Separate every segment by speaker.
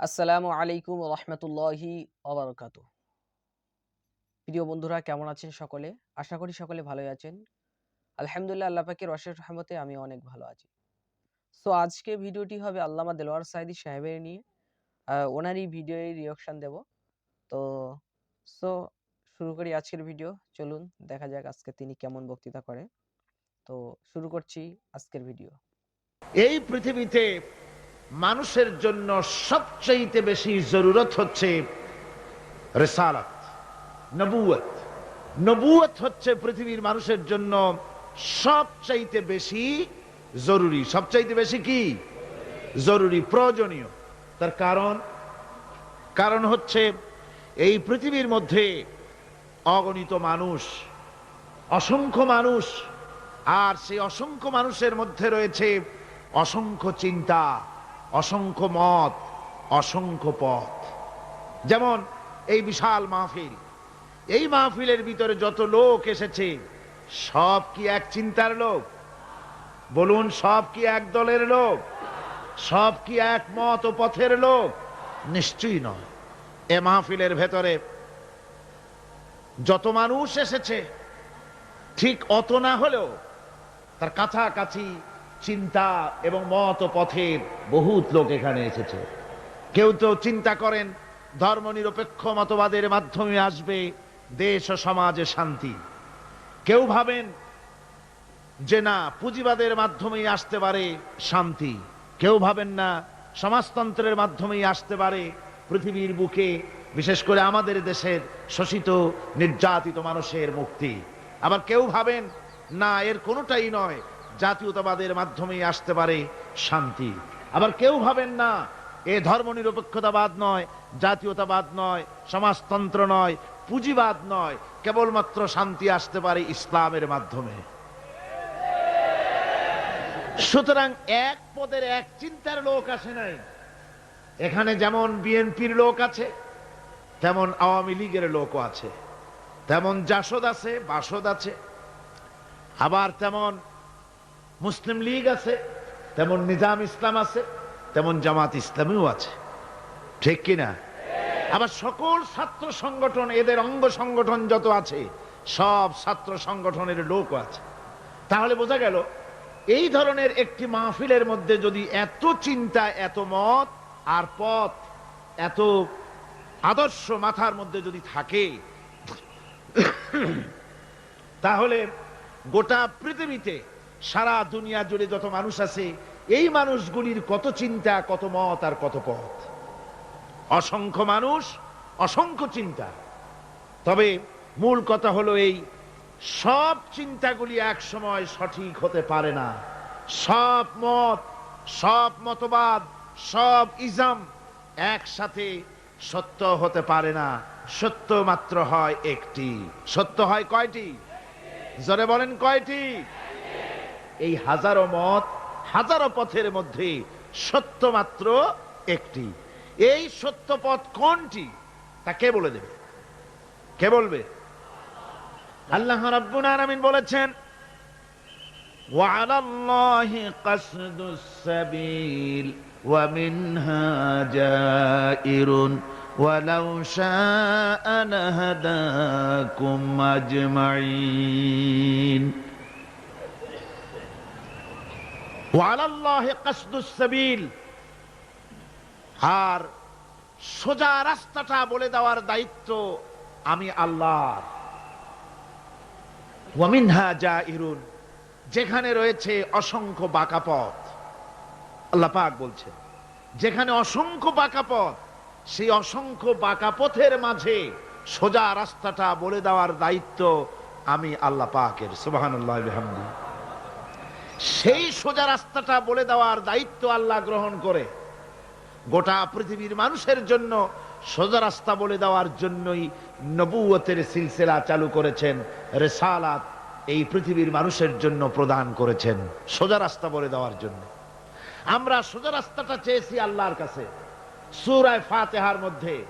Speaker 1: আসসালামু আলাইকুম রহমতুল্লাহি অবরকাত প্রিয় বন্ধুরা, কেমন আছেন সকলে? আশা করি সকলে ভালোই আছেন। আলহামদুলিল্লাহ, আল্লাহ পাকের অশেষ রহমতে আমি অনেক ভালো আছি। সো আজকে ভিডিওটি হবে আল্লামা দেলোয়ার সাইদি সাহেবের নিয়ে। ওনারই ভিডিও রিয়াকশন দেব। তো সো শুরু করি আজকের ভিডিও চলুন, দেখা যাক আজকে তিনি কেমন বক্তৃতা করে তো, শুরু করছি আজকের ভিডিও
Speaker 2: এই পৃথিবীতে মানুষের জন্য সবচাইতে বেশি জরুরত হচ্ছে রেসালাত, নবুয়ত। নবুয়ত হচ্ছে পৃথিবীর মানুষের জন্য সবচাইতে বেশি জরুরি। সবচাইতে বেশি কি? জরুরি, প্রয়োজনীয়। তার কারণ? কারণ হচ্ছে এই পৃথিবীর মধ্যে অগণিত মানুষ, অসংখ্য মানুষ, আর সেই অসংখ্য মানুষের মধ্যে রয়েছে অসংখ্য চিন্তা। অসংখ্য মত, অসংখ্য পথ। যেমন এই বিশাল মাহফিল। এই মাহফিলের ভিতরে যত লোক এসেছে, সব কি এক চিন্তার লোক? বলুন, সব কি এক দলের লোক? সব কি এক মত ও পথের লোক? নিশ্চয়ই নয়। এ মাহফিলের ভেতরে যত মানুষ এসেছে, ঠিক অত না হলেও তার কাছাকাছি চিন্তা এবং মত পথের বহুত লোক এখানে এসেছে। কেউ তো চিন্তা করেন ধর্ম নিরপেক্ষ মতবাদের মাধ্যমে আসবে দেশ ও সমাজে শান্তি। কেউ ভাবেন যে না, পুঁজিবাদের মাধ্যমেই আসতে পারে শান্তি। কেউ ভাবেন না, সমাজতন্ত্রের মাধ্যমেই আসতে পারে পৃথিবীর বুকে, বিশেষ করে আমাদের দেশের শোষিত, নির্যাতিত মানুষের মুক্তি। আবার কেউ ভাবেন, না, এর কোনোটাই নয় জাতীয়তাবাদের মাধ্যমেই আসতে পারে শান্তি। আবার কেউ ভাবেন না, এ ধর্ম নিরপেক্ষতাবাদ নয়, জাতীয়তাবাদ নয়, সমাজতন্ত্র নয়, পুঁজিবাদ নয়, কেবলমাত্র শান্তি আসতে পারে ইসলামের মাধ্যমে। সুতরাং এক পদের এক চিন্তার লোক আসে নাই। এখানে যেমন বিএনপির লোক আছে, তেমন আওয়ামী লীগের লোকও আছে। তেমন জাসদ আছে, বাসদ আছে। আবার তেমন মুসলিম লীগ আছে, তেমন নিজাম ইসলাম আছে, তেমন জামাত ইসলামীও আছে। ঠিক কিনা? আবার সকল ছাত্র সংগঠন, এদের অঙ্গ সংগঠন যত আছে, সব ছাত্র সংগঠনের লোকও আছে। তাহলে বোঝা গেল, এই ধরনের একটি মাহফিলের মধ্যে যদি এত চিন্তা, এত মত আর পথ, এত আদর্শ মাথার মধ্যে যদি থাকে, তাহলে গোটা পৃথিবীতে সারা দুনিয়া জুড়ে যত মানুষ আছে, এই মানুষগুলির কত চিন্তা, কত মত আর কত পথ। অসংখ্য মানুষ, অসংখ্য চিন্তা। তবে মূল কথা হলো এই, সব চিন্তাগুলি এক সময় সঠিক হতে পারে না। সব মত, সব মতবাদ, সব ইজাম একসাথে সত্য হতে পারে না। সত্য মাত্র হয় একটি। সত্য হয় কয়টি? জোরে বলেন কয়টি? এই হাজারো মত হাজারো পথের মধ্যে সত্য মাত্র একটি এই সত্য পথ কোনটি তা কে বলে দেবে কে বলবে আল্লাহ রাব্বুল আলামিন বলেছেন وعلى الله قصد السبيل ومنها جائر ولو شاء لهداكم أجمعين আর সোজা রাস্তাটা বলে দেওয়ার দায়িত্ব আমি আল্লাহর। ওয়ামিনহা জাইরুন, যেখানে রয়েছে অসংখ্য বাঁকা পথ আল্লাহ বলছে, যেখানে অসংখ্য বাঁকা পথ সেই অসংখ্য বাঁকা পথের মাঝে সোজা রাস্তাটা বলে দেওয়ার দায়িত্ব আমি আল্লাহ পাকের। সুবহানাল্লাহ বিহামদি সেই সোজা রাস্তাটা বলে দেওয়ার দায়িত্ব আল্লাহ গ্রহণ করে। গোটা পৃথিবীর মানুষের জন্য সোজা রাস্তা বলে দেওয়ার জন্যই নবুয়তের সিলসিলা চালু করেছেন, রেসালাত এই পৃথিবীর মানুষের জন্য প্রদান করেছেন, সোজা রাস্তা বলে দেওয়ার জন্য। আমরা সোজা রাস্তাটা চেয়েছি আল্লাহর কাছে। সুরায় ফাতেহার মধ্যে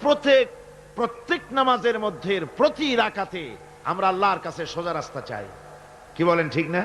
Speaker 2: প্রত্যেক প্রত্যেক নামাজের মধ্যে প্রতি রাকাতে আমরা আল্লাহর কাছে সোজা রাস্তা চাই। কি বলেন ঠিক না?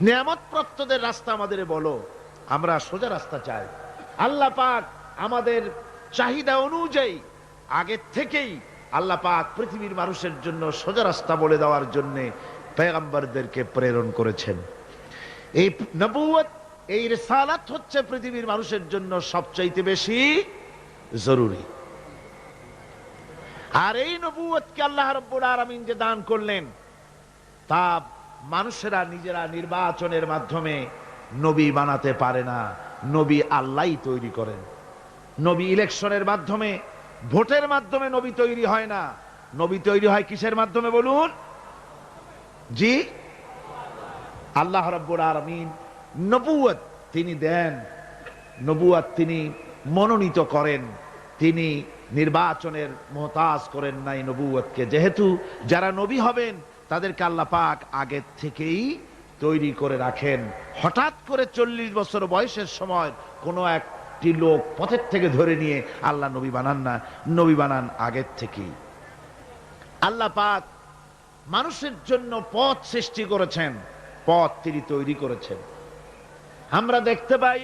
Speaker 2: নিয়ামত প্রাপ্তদের রাস্তা আমাদের বলো। আমরা সোজা রাস্তা চাই। আল্লাহ পাক আমাদের চাহিদা অনুযায়ী আগের থেকেই আল্লাহ পাক পৃথিবীর মানুষের জন্য সোজা রাস্তা বলে দেওয়ার জন্য পেগাম্বারদেরকে প্রেরণ করেছেন। এই নবুয়ত এই রেসালাত হচ্ছে পৃথিবীর মানুষের জন্য সবচাইতে বেশি জরুরি। আর এই নবুয়তকে আল্লাহ রব্বুল আলামিন যে দান করলেন, তা মানুষেরা নিজেরা নির্বাচনের মাধ্যমে নবী বানাতে পারে না, নবী আল্লাহই তৈরি করেন। নবী ইলেকশনের মাধ্যমে, ভোটের মাধ্যমে নবী তৈরি হয় না। নবী তৈরি হয় কিসের মাধ্যমে বলুন? জি? আল্লাহ রব্বুল আলামিন নবুয়ত তিনি দেন। নবুয়াত তিনি মনোনীত করেন। তিনি নির্বাচনের মোহতাজ করেন নাই নবুয়তকে যেহেতু যারা নবী হবেন তাদেরকে আল্লাহ পাক আগের থেকেই তৈরি করে রাখেন। হঠাৎ করে চল্লিশ বছর বয়সের সময় কোনো একটি লোক পথের থেকে ধরে নিয়ে আল্লাহ নবী বানান না, নবী বানান আগের থেকেই। আল্লাহ পাক মানুষের জন্য পথ সৃষ্টি করেছেন, পথ তিনি তৈরি করেছেন। আমরা দেখতে পাই,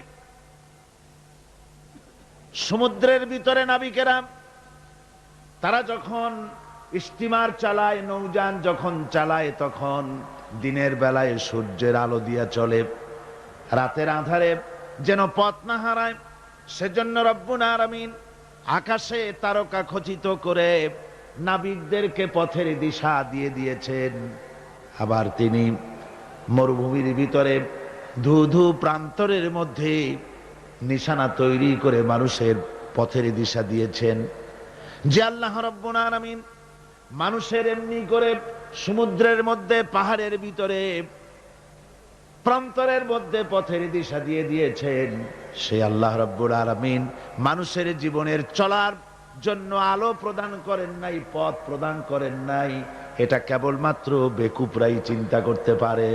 Speaker 2: সমুদ্রের ভিতরে নাবিকেরা তারা যখন স্টিমার চালায়, নৌযান যখন চালায়, তখন দিনের বেলায় সূর্যের আলো দিয়া চলে। রাতের আধারে যেন পথ না হারায়, সেজন্য রব্বুন আরামিন আকাশে তারকা খচিত করে নাবিকদেরকে পথের দিশা দিয়ে দিয়েছেন। আবার তিনি মরুভূমির ভিতরে ধু ধু প্রান্তরের মধ্যে নিশানা তৈরি করে মানুষের পথের দিশা দিয়েছেন। যে আল্লাহ রব্বুল আলামিন মানুষের এমনি করে সমুদ্রের মধ্যে, পাহাড়ের ভিতরে, প্রান্তরের মধ্যে পথের দিশা দিয়ে দিয়েছেন। সে আল্লাহ রব্বুল আলামিন মানুষের জীবনের চলার জন্য আলো প্রদান করেন নাই, পথ প্রদান করেন নাই। এটা কেবলমাত্র বেকুপরাই চিন্তা করতে পারে।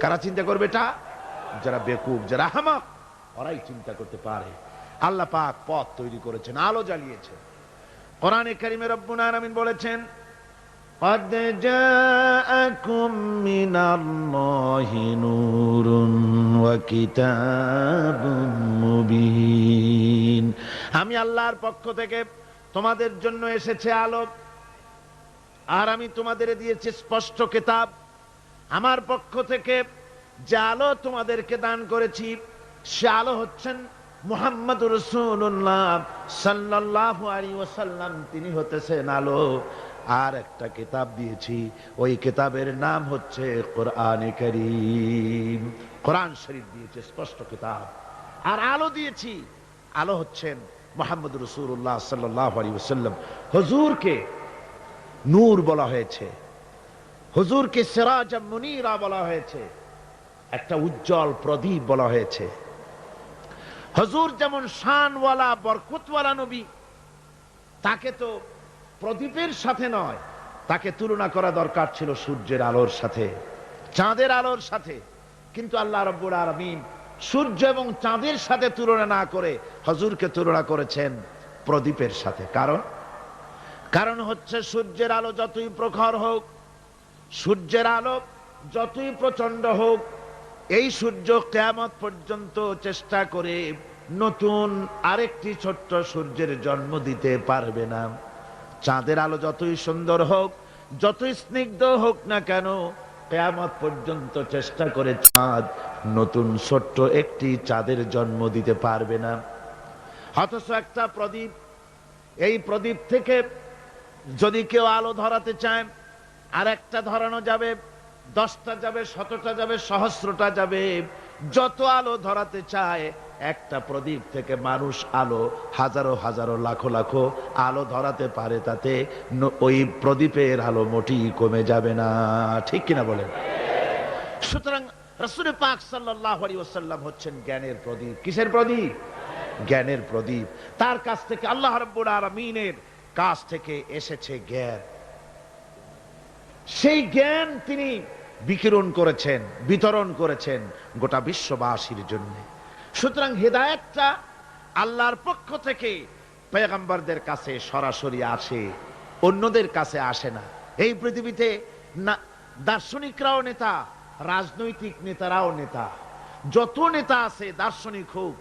Speaker 2: কারা চিন্তা করবে এটা? যারা বেকুব, যারা হামাক, ওরাই চিন্তা করতে পারে। আল্লাহ পাক পথ তৈরি করেছেন, আলো জ্বালিয়েছেন। কোরআনে কারিমে রব্বুল আলামিন বলেছেন قد جاءكم من الله نور وكتاب مبين আমি আল্লাহর পক্ষ থেকে তোমাদের জন্য এসেছে আলো আর আমি তোমাদের দিয়েছি স্পষ্ট কিতাব আমার পক্ষ থেকে যে আলো তোমাদেরকে দান করেছি সে আলো হচ্ছেন মুহাম্মদ রসুল্লাহ সাল্লাহ আলী ওসাল্লাম তিনি হতেছেন আলো। আর একটা কিতাব দিয়েছি, ওই কিতাবের নাম হচ্ছে কোরআন করিম। কোরআন শরীফ দিয়েছে, স্পষ্ট কিতাব। আর আলো দিয়েছি, আলো হচ্ছেন মোহাম্মদ রসুল্লাহ সাল্লাহ আলী ওসাল্লাম হজুরকে নূর বলা হয়েছে। হজুরকে সিরাজ মুনিরা বলা হয়েছে। একটা উজ্জ্বল প্রদীপ বলা হয়েছে। হজুর যেমন শানওয়ালা, বরকতওয়ালা নবী, তাকে তো প্রদীপের সাথে নয়, তাকে তুলনা করা দরকার ছিল সূর্যের আলোর সাথে, চাঁদের আলোর সাথে। কিন্তু আল্লাহ রব্বুল আলমিন সূর্য এবং চাঁদের সাথে তুলনা না করে হজুরকে তুলনা করেছেন প্রদীপের সাথে। কারণ? কারণ হচ্ছে সূর্যের আলো যতই প্রখর হোক, সূর্যের আলো যতই প্রচণ্ড হোক এই সূর্য কেয়ামত পর্যন্ত চেষ্টা করে নতুন আরেকটি ছোট্ট সূর্যের জন্ম দিতে পারবে না। চাঁদের আলো যতই সুন্দর হোক, যতই স্নিগ্ধ হোক না কেন, কেয়ামত পর্যন্ত চেষ্টা করে চাঁদ নতুন ছোট্ট একটি চাঁদের জন্ম দিতে পারবে না। অথচ একটা প্রদীপ, এই প্রদীপ থেকে যদি কেউ আলো ধরাতে চায় আর একটা ধরানো যাবে। দশটা যাবে শতটা যাবে, সহস্রটা যাবে। যত আলো ধরাতে চায়, একটা প্রদীপ থেকে মানুষ আলো, হাজারো হাজারো, লাখো লাখো আলো ধরাতে পারে তাতে। ওই প্রদীপের আলো মোটেই কমে যাবে না। ঠিক কিনা বলেন? সুতরাং রসুল পাক সাল্লাহ ওসাল্লাম হচ্ছেন জ্ঞানের প্রদীপ। কিসের প্রদীপ? জ্ঞানের প্রদীপ। তার কাছ থেকে আল্লাহ রব্বুল আলমিনের কাছ থেকে এসেছে জ্ঞান। সেই জ্ঞান তিনি বিকিরণ করেছেন, বিতরণ করেছেন গোটা বিশ্ববাসীর জন্য। সুতরাং হেদায়তটা আল্লাহর পক্ষ থেকে পেগম্বরদের কাছে সরাসরি আসে, অন্যদের কাছে আসে না। এই পৃথিবীতে না, দার্শনিকরাও নেতা, রাজনৈতিক নেতারাও নেতা। যত নেতা আছে, দার্শনিক হোক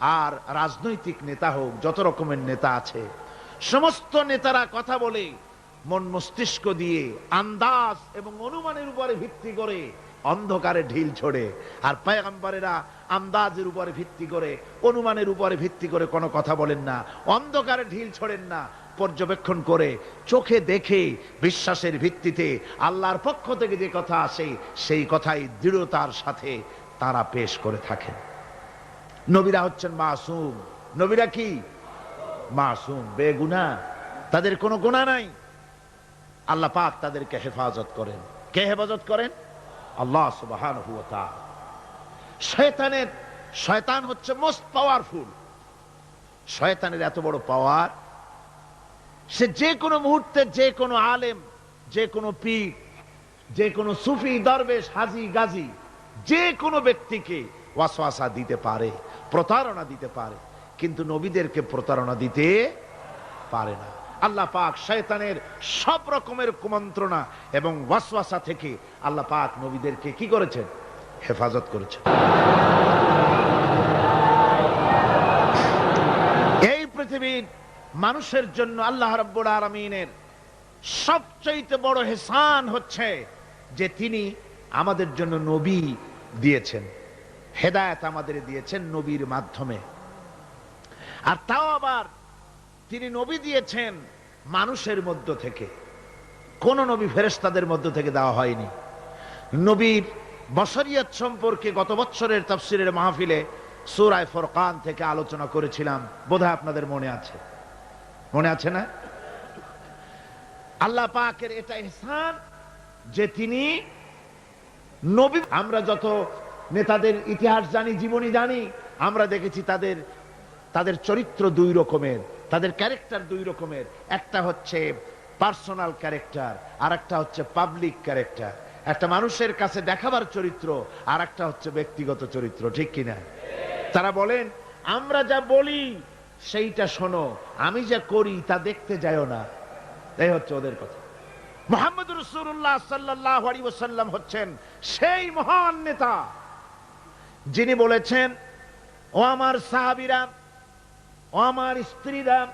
Speaker 2: আর রাজনৈতিক নেতা হোক, যত রকমের নেতা আছে, সমস্ত নেতারা কথা বলে মন মস্তিষ্ক দিয়ে আন্দাজ এবং অনুমানের উপরে ভিত্তি করে অন্ধকারে ঢিল ছোড়ে। আর পায়গাম্বারেরা আন্দাজের উপরে ভিত্তি করে, অনুমানের উপরে ভিত্তি করে কোনো কথা বলেন না। অন্ধকারে ঢিল ছোড়েন না, পর্যবেক্ষণ করে, চোখে দেখে, বিশ্বাসের ভিত্তিতে আল্লাহর পক্ষ থেকে যে কথা আসে, সেই কথাই দৃঢ়তার সাথে তারা পেশ করে থাকেন। নবীরা হচ্ছেন মাসুম। নবীরা কি? মাসুম, বেগুনা। তাদের কোনো গুণা নাই। আল্লাহ পাক তাদেরকে হেফাজত করেন। কে হেফাজত করেন? আল্লাহ সুবাহান শয়তানের, শয়তান হচ্ছে মোস্ট পাওয়ারফুল শয়তানের এত বড় পাওয়ার সে যে কোনো মুহূর্তে যে কোনো আলেম, যে কোনো পীর, যে কোনো সুফি, দরবেশ, হাজি, গাজী, যে কোনো ব্যক্তিকে ওয়াসওয়াসা দিতে পারে, প্রতারণা দিতে পারে, কিন্তু নবীদেরকে প্রতারণা দিতে পারে না। আল্লাহ পাক শয়তানের সব রকমের কুমন্ত্রণা এবং ওয়াসওয়াসা থেকে আল্লাহ পাক নবীদেরকে কি করেছেন? হেফাজত করেছেন। এই পৃথিবীর মানুষের জন্য আল্লাহ রাব্বুল আলামিনের সবচাইতে বড় হেসান হচ্ছে যে তিনি আমাদের জন্য নবী দিয়েছেন। হেদায়েত আমাদের দিয়েছেন নবীর মাধ্যমে। আর তাও আবার তিনি নবী দিয়েছেন মানুষের মধ্য থেকে। কোন নবী ফেরেশতাদের মধ্য থেকে দেওয়া হয়নি। নবীর বশরিয়ত সম্পর্কে গত বছরের তাফসিরের মাহফিলে সূরায়ে ফুরকান থেকে আলোচনা করেছিলাম। বোধহয় আপনাদের মনে আছে। মনে আছে না? আল্লাহ পাকের এটা ইহসান যে তিনি নবী আমরা যত নেতাদের ইতিহাস জানি, জীবনী জানি, আমরা দেখেছি তাদের তাদের চরিত্র দুই রকমের। তাদের ক্যারেক্টার দুই রকমের। একটা হচ্ছে পার্সোনাল ক্যারেক্টার আর একটা হচ্ছে পাবলিক ক্যারেক্টার। একটা মানুষের কাছে দেখাবার চরিত্র আর একটা হচ্ছে ব্যক্তিগত চরিত্র, ঠিক কিনা? তারা বলেন, আমরা যা বলি, সেইটা শোনো, আমি যা করি তা দেখতে যাও না। এই হচ্ছে ওদের কথা। মোহাম্মদ রসুল্লাহ সাল্লাহ ওসাল্লাম হচ্ছেন সেই মহান নেতা, যিনি বলেছেন, ও আমার সাহাবিরা ও আমার স্ত্রীরা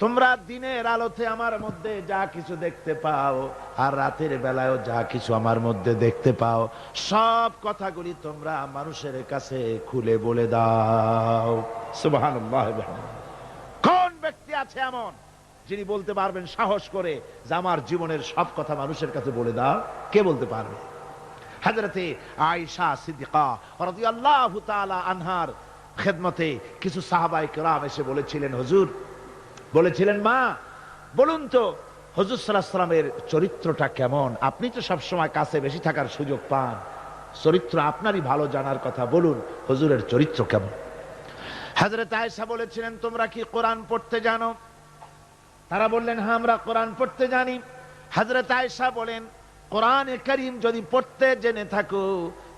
Speaker 2: তোমরা দিনের আলোতে আমার মধ্যে যা কিছু দেখতে পাও আর রাতের বেলায়ও যা কিছু আমার মধ্যে দেখতে পাও সব কথাগুলি তোমরা মানুষের কাছে খুলে বলে দাও। কোন ব্যক্তি আছে এমন যিনি বলতে পারবেন সাহস করে যে আমার জীবনের সব কথা মানুষের কাছে বলে দাও? কে বলতে পারবে? হাজরতে আয়েশা সিদ্দিকা আনহার খেদমতে কিছু সাহাবাই কেরাম এসে বলেছিলেন, হুজুর, বলেছিলেন মা, বলুন তো, হজুর সাল্লাহ সাল্লামের চরিত্রটা কেমন? আপনি তো সব সময় কাছে বেশি থাকার সুযোগ পান। চরিত্র আপনারই ভালো জানার কথা, বলুন, হুজুরের চরিত্র কেমন? হাজরত আয়েশা বলেছিলেন, তোমরা কি কোরআন পড়তে জানো? তারা বললেন হ্যাঁ আমরা কোরআন পড়তে জানি। হাজরত আয়েশা বলেন, কোরআন করিম যদি পড়তে জেনে থাকো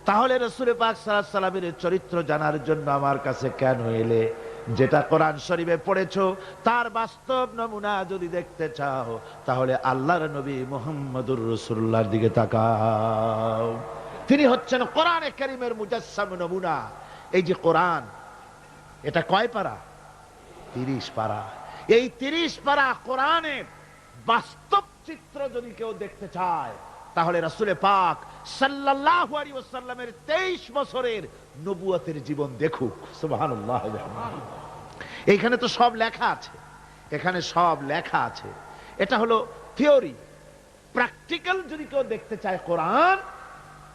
Speaker 2: তাহলে রসুল পাক সাল্লাল্লাহু সাল্লামের চরিত্র জানার জন্য আমার কাছে কেন এলে? যেটা কোরআন শরীফে পড়েছ, তার বাস্তব নমুনা যদি দেখতে চাও, তাহলে আল্লাহর নবী মুহাম্মদুর রসুল্লাহর দিকে তাকাও। তিনি হচ্ছেন কোরআনে করিমের মুজাসসাম নমুনা। এই যে কোরআন, এটা কয় পারা? তিরিশ পারা। এই তিরিশ পারা কোরআনের বাস্তব চিত্র যদি কেউ দেখতে চায় তাহলে রাসুলে পাক সাল্লাল্লাহু আলাইহি ওয়াসাল্লামের 23 বছরের নবুয়াতের জীবন দেখুক। এইখানে তো সব লেখা আছে। এখানে সব লেখা আছে। এটা হলো থিওরি। প্র্যাকটিক্যাল যদি কেউ দেখতে চায় কোরআন,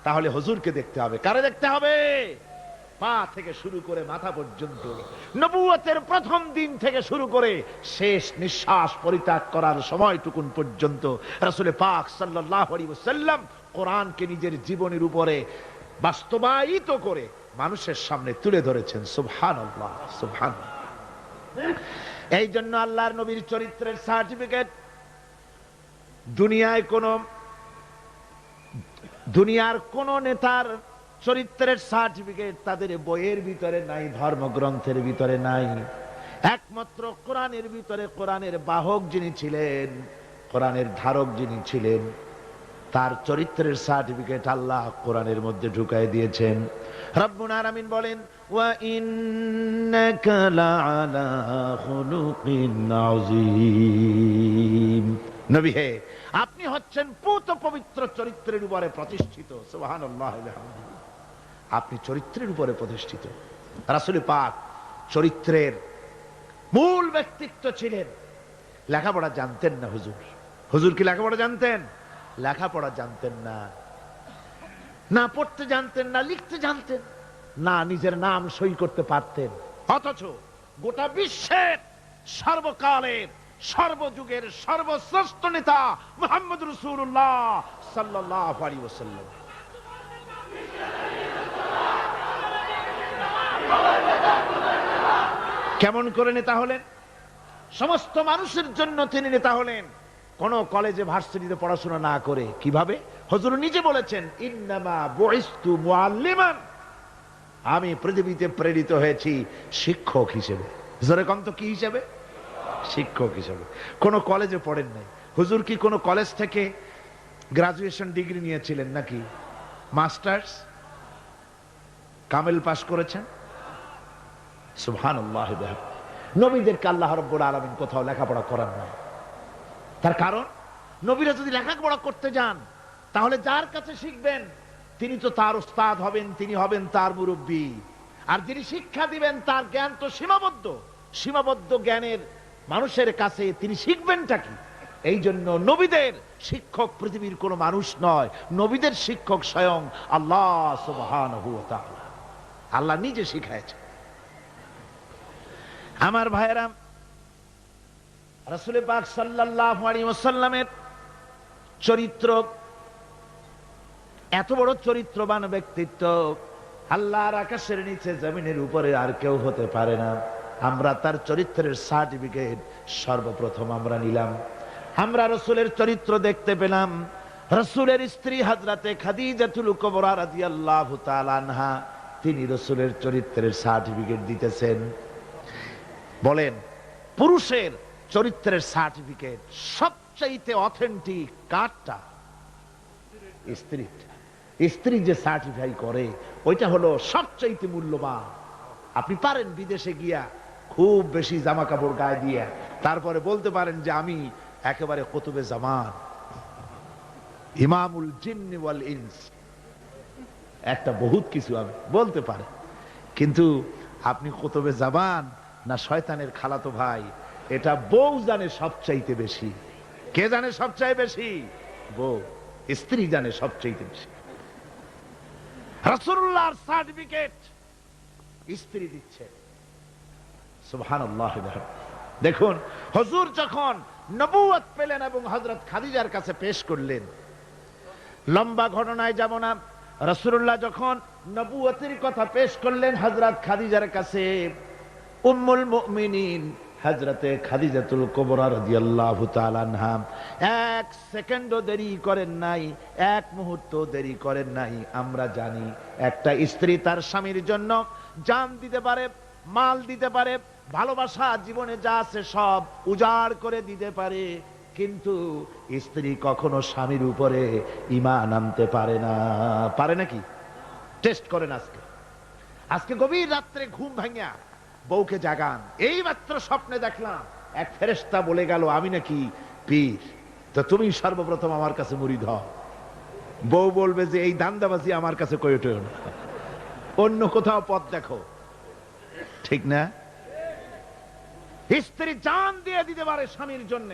Speaker 2: তাহলে হজুরকে দেখতে হবে। কারে দেখতে হবে? পা থেকে শুরু করে মাথা পর্যন্ত। নবুয়তের প্রথম দিন থেকে শুরু করে শেষ নিঃশ্বাস পরিত্যাগ করার সময়টুকুন পর্যন্ত রাসূলে পাক সাল্লাল্লাহু আলাইহি ওয়াসাল্লাম কোরআনকে নিজের জীবনের উপরে বাস্তবায়িত করে মানুষের সামনে তুলে ধরেছেন। সুবহানাল্লাহ সুবহানাল্লাহ। এই জন্য আল্লাহর নবীর চরিত্রের সার্টিফিকেট, দুনিয়ায় কোন, দুনিয়ার কোন নেতার চরিত্রের সার্টিফিকেট তাদের বইয়ের ভিতরে নাই, ধর্মগ্রন্থের ভিতরে নাই। একমাত্র কোরআনের ভিতরে কোরআনের বাহক যিনি ছিলেন, কোরআনের ধারক যিনি ছিলেন, তার চরিত্রের সার্টিফিকেট আল্লাহ কোরআনের মধ্যে ঢুকাই দিয়েছেন। রব্বুল আলামিন বলেন, ওয়া ইন্নাকা লাআলা খুলুকিন আযীম। নবী হে, আপনি হচ্ছেন পুত পবিত্র চরিত্রের উপরে প্রতিষ্ঠিত। সুবহানাল্লাহ বিহামদিহি। আপনি চরিত্রের উপরে প্রতিষ্ঠিত। রাসূল পাক চরিত্রের মূল ব্যক্তিত্ব ছিলেন। লেখাপড়া জানতেন না হুজুর। হুজুর কি লেখাপড়া জানতেন? লেখাপড়া জানতেন না। না পড়তে জানতেন, না লিখতে জানতেন, না নিজের নাম সই করতে পারতেন। অথচ গোটা বিশ্বের সর্বকালের, সর্বযুগের সর্বশ্রেষ্ঠ নেতা মোহাম্মদ রসুল্লাহ সাল্লাহ আলী ওসাল্লাম কেমন করে নেতা হলেন? সমস্ত মানুষের জন্য তিনি নেতা হলেন। কোন কলেজে ভার্সিটিতে পড়াশোনা না করে কীভাবে? হজুর নিজে বলেছেন, ইন্নামা বইস্তু মুআল্লিমান। আমি পৃথিবীতে প্রেরিত হয়েছি শিক্ষক হিসেবে। জোরে কম তো, কি হিসেবে? শিক্ষক হিসেবে। কোন কলেজে পড়েন নাই। হুজুর কি কোন কলেজ থেকে গ্রাজুয়েশন ডিগ্রি নিয়েছিলেন নাকি? মাস্টার্স কামেল পাশ করেছেন? সুবহানাল্লাহ নবীদেরকে আল্লাহ রব্বুল আলামিন কোথাও লেখাপড়া করান না তার কারণ, নবীরা যদি লেখাপড়া করতে যান, তাহলে যার কাছে শিখবেন, তিনি তো তার উস্তাদ হবেন, তিনি হবেন তার মুরব্বী। আর যিনি শিক্ষা দিবেন, তার জ্ঞান তো সীমাবদ্ধ। সীমাবদ্ধ জ্ঞানের মানুষের কাছে তিনি শিখবেনটা কি? এই জন্য নবীদের শিক্ষক পৃথিবীর কোনো মানুষ নয়। নবীদের শিক্ষক স্বয়ং আল্লাহ আল্লাহ নিজে শিখাইছে আমার ভাইয়েরা রাসূলে পাক আলাইহি চরিত্র, এত বড় চরিত্রবান ব্যক্তিত্ব, আল্লাহর আকাশের নিচে জমিনের উপরে আর কেউ হতে পারে না। আমরা তার চরিত্রের সার্টিফিকেট সর্বপ্রথম আমরা নিলাম। আমরা রসুলের চরিত্র দেখতে পেলাম। রসুলের স্ত্রী হাজরাতে খাদিজাতুল কুবরা তিনি রসুলের চরিত্রের সার্টিফিকেট দিতেছেন। বলেন, পুরুষের চরিত্রের সার্টিফিকেট সবচাইতে অথেন্টিক কারটা? স্ত্রী। স্ত্রী যে সার্টিফাই করে, ওইটা হলো সবচাইতে মূল্যবান। আপনি পারেন বিদেশে গিয়া খুব বেশি জামা কাপড় গায়ে দিয়ে, তারপরে বলতে পারেন যে আমি একেবারে কতুবে জামান। ইমামুল জিন্নি ইনস। একটা বহুত কিছু আমি বলতে পারে কিন্তু আপনি কতবে জাবান না শয়তানের খালাতো ভাই, এটা বউ জানে সবচাইতে বেশি। কে জানে সবচাই বেশি? বউ। স্ত্রী জানে সবচাইতে বেশি। রাসূলুল্লাহর সার্টিফিকেট স্ত্রী দিচ্ছে। দেখুন, হুজুর যখন নবুয়ত পেলেন এবং হযরত খাদিজার কাছে পেশ করলেন, লম্বা ঘটনায় যাব না। রাসূলুল্লাহ যখন নবুয়তের কথা পেশ করলেন হযরত খাদিজার কাছে উম্মুল মুমিনিন। হযরতে খাদিজাতুল কুবরা এক সেকেন্ডও দেরি করেন নাই, এক মুহূর্ত দেরি করেন নাই। আমরা জানি একটা স্ত্রী তার স্বামীর জন্য জান দিতে পারে, মাল দিতে পারে, ভালোবাসা জীবনে যা আছে সব উজাড় করে দিতে পারে, কিন্তু স্ত্রী কখনো স্বামীর উপরে ইমান আনতে পারে না। পারে নাকি? টেস্ট করেন আজকে। আজকে গভীর রাত্রে ঘুম ভাঙিয়া বউকে জাগান। এই মাত্র স্বপ্নে দেখলাম, এক ফেরেস্তা বলে গেল, আমি নাকি পীর। তো তুমি সর্বপ্রথম আমার কাছে মুড়ি ধর বউ বলবে যে, এই দান্দাবাজি আমার কাছে কয়টো না। অন্য কোথাও পথ দেখো। ঠিক না? স্ত্রী জান দিয়ে দিতে পারে স্বামীর জন্য।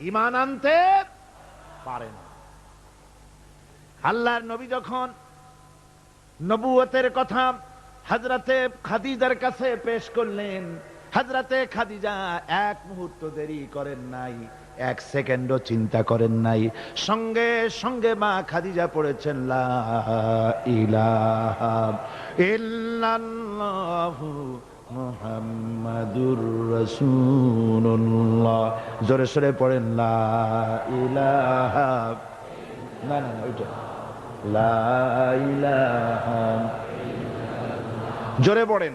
Speaker 2: ইমান আনতে পারে না। আল্লাহর নবী যখন নবুয়তের কথা হাজরাতে খাদিজার কাছে পেশ করলেন। হাজরাতে খাদিজা এক মুহূর্ত দেরি করেন নাই, এক সেকেন্ডও চিন্তা করেন নাই। সঙ্গে সঙ্গে মা খাদিজা পড়েছেন, লা মুহাম্মাদুর রাসূলুল্লাহ। জোরে সরে পড়েন, লা না না ওইটা, লা জোরে পড়েন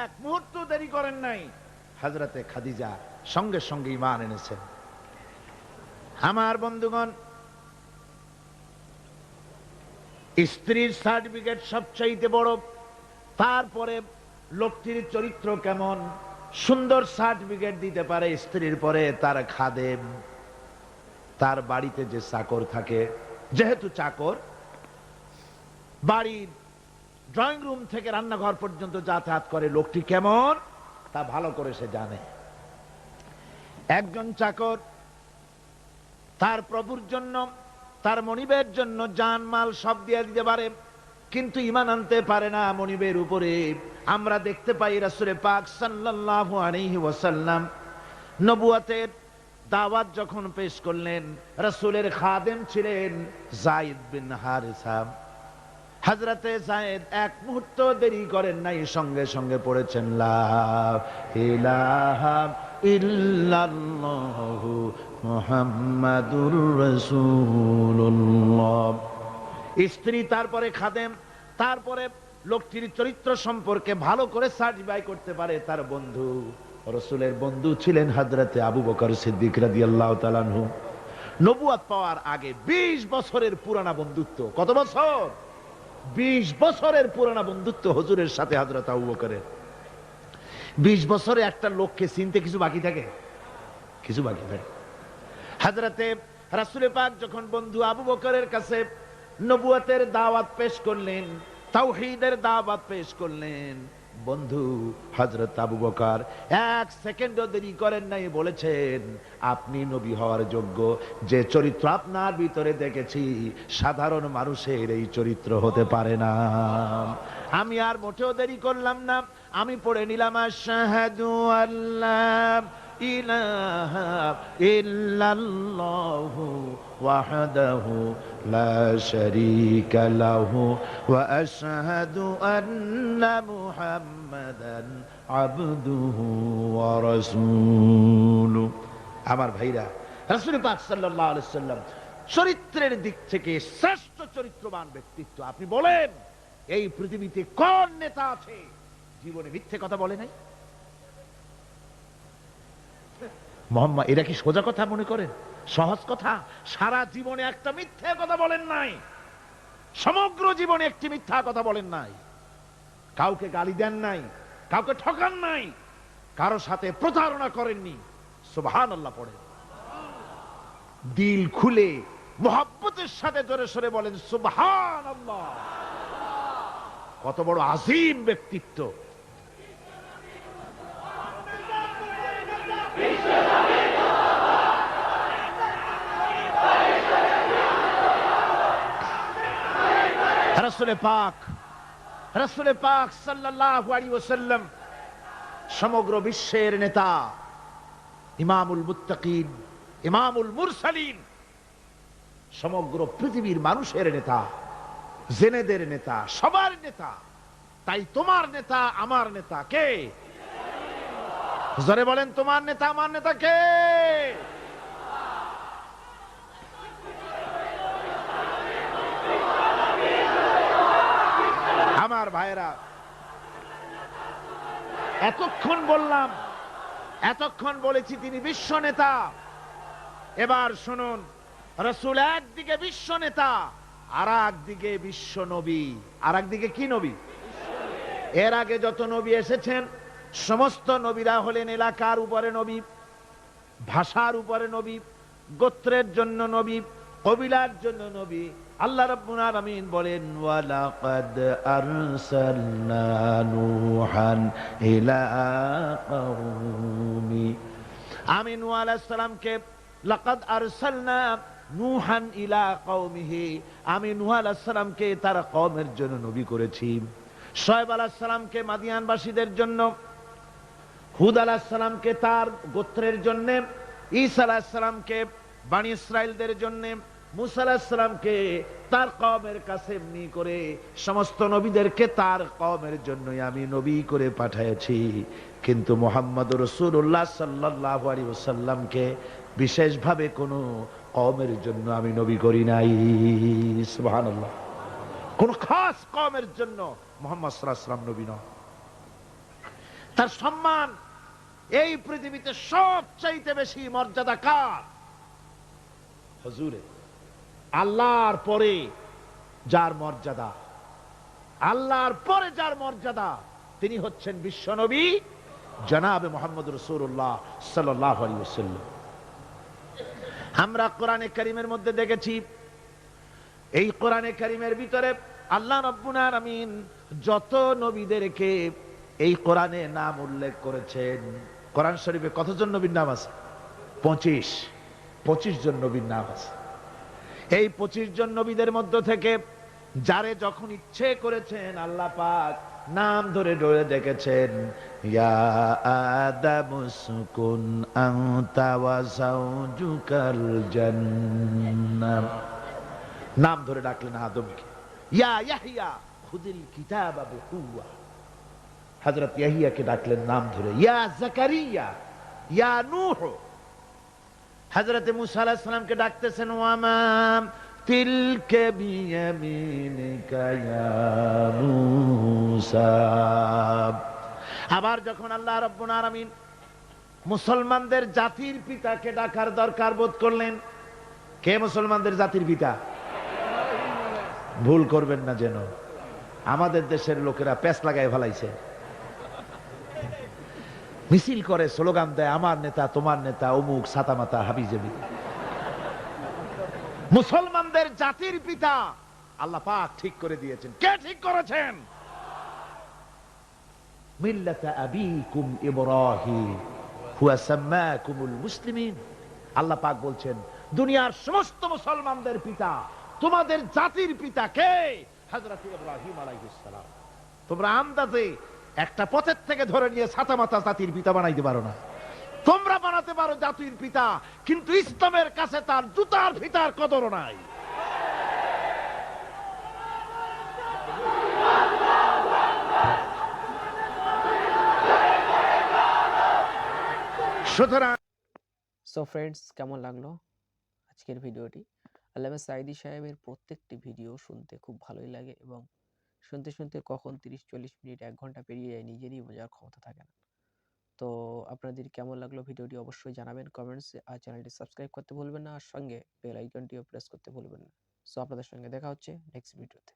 Speaker 2: এক মুহূর্ত দেরি করেন নাই। হাজরাতে খাদিজা সঙ্গে সঙ্গে ইমান এনেছেন। আমার বন্ধুগণ, স্ত্রীর সার্টিফিকেট সবচাইতে বড়, তারপরে লোকটির চরিত্র কেমন? সুন্দর সার্টিফিকেট দিতে পারে স্ত্রীর পরে তার খাদেম, তার বাড়িতে যে চাকর থাকে, যেহেতু চাকর, বাড়ির ড্রয়িং রুম থেকে রান্নাঘর পর্যন্ত যাতায়াত করে লোকটি কেমন, তা ভালো করে সে জানে। একজন চাকর তার প্রভুর জন্য, তার মনিবের জন্য জান মাল সব দিয়ে দিতে পারে। কিন্তু ইমান আনতে পারে না মনিবের উপরে। আমরা দেখতে পাই রাসূলে পাক আলাইহি ওয়াসাল্লাম নবুয়াতের দাওয়াত যখন পেশ করলেন, রাসূলের খাদেম ছিলেন যায়েদ বিন হারিসা। হাজরাতে জায়েদ এক মুহূর্ত দেরি করেন নাই, সঙ্গে সঙ্গে পড়েছেন ইল্লাল্লাহু মুহাম্মাদুর রাসূলুল্লাহ। স্ত্রী, তারপরে খাদেম, তারপরে লোকটির চরিত্র সম্পর্কে ভালো করে সার্টিফাই করতে পারে তার বন্ধু। রসুলের বন্ধু ছিলেন হাজরাতে আবু বকর সিদ্দিক রাদিয়াল্লাহু তাআলা আনহু। নবুয়াত পাওয়ার আগে ২০ বছরের পুরানা বন্ধুত্ব। কত বছর? বিশ বছরের পুরানা বন্ধুত্ব হজুরের সাথে হাজরত আবু বকরের। বিশ বছরে একটা লোককে চিনতে কিছু বাকি থাকে? কিছু বাকি থাকে। হাজরাতে রাসুলে পাক যখন বন্ধু আবু বকরের কাছে নবুয়াতের দাওয়াত পেশ করলেন, তাওহীদের দাওয়াত পেশ করলেন। বন্ধু হজরত আবু বকর এক সেকেন্ডও দেরি করেন নাই, বলেছেন, আপনি নবী হওয়ার যোগ্য। যে চরিত্র আপনার ভিতরে দেখেছি, সাধারণ মানুষের এই চরিত্র হতে পারে না। আমি আর মোটেও দেরি করলাম না। আমি পড়ে নিলাম, আশহাদু আল্লাহ ইলাহা ইল্লাল্লাহু ওয়াহদাহু লা শারীকা লাহু ওয়া আশহাদু আন্না মুহাম্মাদান আবদুহু ওয়া রাসূলুহু আমার ভাইরা, রাসূল পাক সাল্লাল্লাহু আলাইহি সাল্লাম চরিত্রের দিক থেকে শ্রেষ্ঠ চরিত্রবান ব্যক্তিত্ব। আপনি বলেন, এই পৃথিবীতে কোন নেতা আছে? জীবনে মিথ্যে কথা বলে নাই? মোহাম্মদ এরা কি সোজা কথা মনে করেন? সহজ কথা? সারা জীবনে একটা মিথ্যে কথা বলেন নাই। সমগ্র জীবনে একটি মিথ্যা কথা বলেন নাই। কাউকে গালি দেন নাই, কাউকে ঠকান নাই, কারও সাথে প্রতারণা করেননি। সুবহান আল্লাহ পড়ে দিল খুলে, মোহাব্বতের সাথে জোরে সরে বলেন সুবহান আল্লাহ কত বড় আজিম ব্যক্তিত্ব। রসুলে পাক রসুলে পাক সাল্লাল্লাহু আলাইহি ওয়াসাল্লাম, সমগ্র বিশ্বের নেতা, ইমামুল মুত্তাকিন, ইমামুল মুরসালিন, সমগ্র পৃথিবীর মানুষের নেতা, জেনেদের নেতা, সবার নেতা, তাই তোমার নেতা আমার নেতা কে? জোরে বলেন, তোমার নেতা, আমার নেতা কে? আমার ভাইরা এতক্ষণ বললাম, এতক্ষণ বলেছি তিনি বিশ্ব নেতা। এবার শুনুন, রসুল একদিকে বিশ্ব নেতা আর একদিকে বিশ্ব নবী। আর একদিকে কি নবী? এর আগে যত নবী এসেছেন, সমস্ত নবীরা হলেন এলাকার উপরে নবী, ভাষার উপরে নবী, গোত্রের জন্য নবী, কবিলার জন্য নবী আল্লাহ রাব্বুল আলামিন বলেন, ওয়ালাকাদ আরসালনা নূহান ইলা কওমি। আমি নূহ আলাইহিস সালামকে, লাকাদ আরসালনা নূহান ইলা কওমিহি। আমি নূহ আলাইহিস সালামকে তার কওমের জন্য নবী করেছি। শোয়েব আলাইহিস সালামকে মাদিয়ানবাসীদের জন্য, হুদ আলাহিসাল্লামকে তার গোত্রের জন্য, ঈসা আলাহিসাল্লামকে বাণী ইসরায়েলদের জন্য মুসা আলাহিসাল্লামকে তার কমের কাছে এমনি করে সমস্ত নবীদেরকে তার কমের জন্যই আমি নবী করে পাঠাইছি কিন্তু মোহাম্মদ রসুল্লাহ সাল্লাহ আলী ওসাল্লামকে বিশেষভাবে কোনো কমের জন্য আমি নবী করি নাই। সুবহানাল্লাহ। কোন খাস কমের জন্য মোহাম্মদ সাল্লাম নবী নয়। তার সম্মান এই পৃথিবীতে সবচাইতে বেশি মর্যাদা কার? হজুরে আল্লাহর পরে যার মর্যাদা। আল্লাহর পরে যার মর্যাদা, তিনি হচ্ছেন বিশ্বনবী জনাবে মোহাম্মদ রসুল্লাহ সাল্লাহ আমরা কোরআনে করিমের মধ্যে দেখেছি, এই কোরআনে করিমের ভিতরে আল্লাহ রব্বুল আমিন যত নবীদেরকে এই কোরআনে নাম উল্লেখ করেছেন, কোরআন শরীফে কতজন নবীর নাম আছে? পঁচিশ। পঁচিশ জন নবীর নাম আছে। এই পঁচিশ জন নবীদের মধ্য থেকে যারে যখন ইচ্ছে করেছেন আল্লাহ পাক নাম ধরে যাওজুকাল জান্নাহ। নাম ধরে ডাকলেন আদমকে, ইয়া ইয়াহিয়াকে ডাকলেন নাম ধরে, ইয়া জাকারিয়া, ইয়া নূহ। হযরত মুসা সালামকে ডাকতেছেন ওয়ামা তিলকে আবার যখন আল্লাহ রাব্বুল আলামিন মুসলমানদের জাতির পিতাকে ডাকার দরকার বোধ করলেন, কে মুসলমানদের জাতির পিতা? ভুল করবেন না যেন। আমাদের দেশের লোকেরা প্যাস লাগায় ফেলাইছে। মিছিল করে স্লোগান দেয়, আমার নেতা, তোমার নেতা, অমুক সাতামাতা হাবিজেবি মুসলমানদের জাতির পিতা আল্লাহ পাক ঠিক করে দিয়েছেন। কে ঠিক করেছেন? আল্লাহ পাক বলছেন, দুনিয়ার সমস্ত মুসলমানদের পিতা, তোমাদের জাতির পিতা কে? হযরত ইব্রাহিম আলাইহিস সালাম। তোমরা আন্দাজে একটা পথের থেকে ধরে নিয়ে ছাতা মাতা জাতির পিতা বানাইতে পারো না। তোমরা বানাতে পারো জাতির পিতা, কিন্তু ইসলামের কাছে তার জুতার ফিতার কদর নাই। সুতরাং
Speaker 1: সো ফ্রেন্ডস কেমন লাগল আজকের ভিডিওটি? আল্লামা সাইদি সাহেবের প্রত্যেকটি ভিডিও শুনতে খুব ভালোই লাগে এবং শুনতে শুনতে কখন তিরিশ, চল্লিশ মিনিট, এক ঘণ্টা পেরিয়ে যায় নিজেরই বোঝার ক্ষমতা থাকে না। তো আপনাদের কেমন লাগল ভিডিওটি অবশ্যই জানাবেন কমেন্টসে আর চ্যানেলটি সাবস্ক্রাইব করতে ভুলবেন না, আর সঙ্গে বেল আইকনটিও প্রেস করতে ভুলবেন না। সো আপনাদের সঙ্গে দেখা হচ্ছে নেক্সট ভিডিওতে